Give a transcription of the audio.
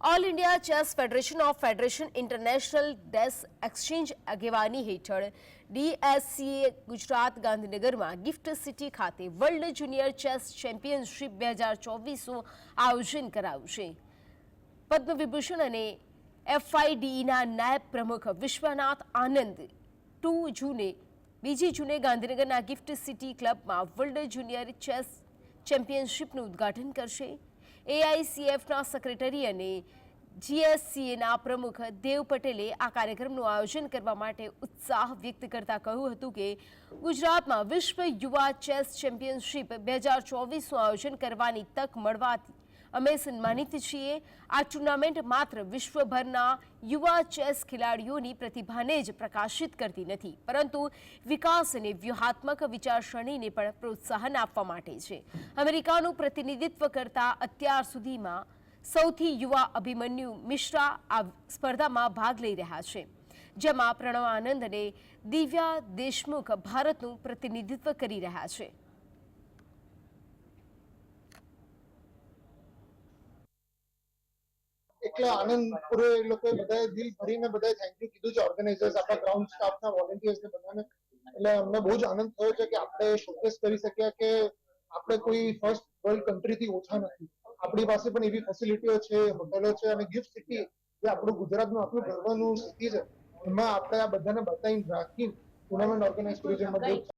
All India chess federation of federation international days exchange આગેવાની હેઠળ DSCA Gujarat ગાંધીનગરમાં gift city ખાતે વર્લ્ડ જુનિયર ચેસ ચેમ્પિયનશિપ બે હજાર ચોવીસનું આયોજન કરાયું છે પદ્મ વિભૂષણ અને એફઆઈડીઈના નાયબ પ્રમુખ વિશ્વનાથ આનંદ ટુ જૂને, બીજી જૂને ગાંધીનગરના ગિફ્ટ સિટી ક્લબમાં વર્લ્ડ જુનિયર ચેસ ચેમ્પિયનશિપનું ઉદ્ઘાટન કરશે. એઆઈસીએફના સેક્રેટરી અને જીએસસીએના પ્રમુખ દેવ પટેલે આ કાર્યક્રમનું આયોજન કરવા માટે ઉત્સાહ વ્યક્ત કરતા કહ્યું હતું કે ગુજરાતમાં વિશ્વ યુવા ચેસ ચેમ્પિયનશિપ બે હજાર ચોવીસનું આયોજન કરવાની તક મળવાથી અમે સન્માનિત છીએ. આ ટુર્નામેન્ટ માત્ર વિશ્વભરના યુવા ચેસ ખેલાડીઓની પ્રતિભાને જ પ્રકાશિત કરતી નથી, પરંતુ વિકાસ અને વ્યૂહાત્મક વિચારસરણીને પણ પ્રોત્સાહન આપવા માટે છે. અમેરિકાનું પ્રતિનિધિત્વ કરતા અત્યાર સુધીમાં સૌથી યુવા અભિમન્યુ મિશ્રા આ સ્પર્ધામાં ભાગ લઈ રહ્યા છે. જેમાં પ્રણવ આનંદ અને દિવ્યા દેશમુખ ભારતનું પ્રતિનિધિત્વ કરી રહ્યા છે. એટલે આનંદ પૂરે એ લોકોએ બધાએ દિલ ભરીને બધાએ થેન્ક યુ કીધું છે. ઓર્ગેનાઇઝર્સ આપણા ગ્રાઉન્ડ સ્ટાફના વોલેન્ટિયર્સ ને બધાને. એટલે અમને બહુ જ આનંદ થયો છે કે આપણે શોકેસ કરી શક્યા કે આપણે કોઈ ફર્સ્ટ વર્લ્ડ કન્ટ્રીથી ઓછા નથી. આપણી પાસે પણ એવી ફેસિલિટીઓ છે, હોટેલો છે અને ગિફ્ટ સિટી જે આપણું ગુજરાતનું આપણું ગર્વનું સિટી છે. એમાં આપણે આ બધાને બતાવીને રાખીને ટુર્નામેન્ટ ઓર્ગેનાઇઝ કરી છે.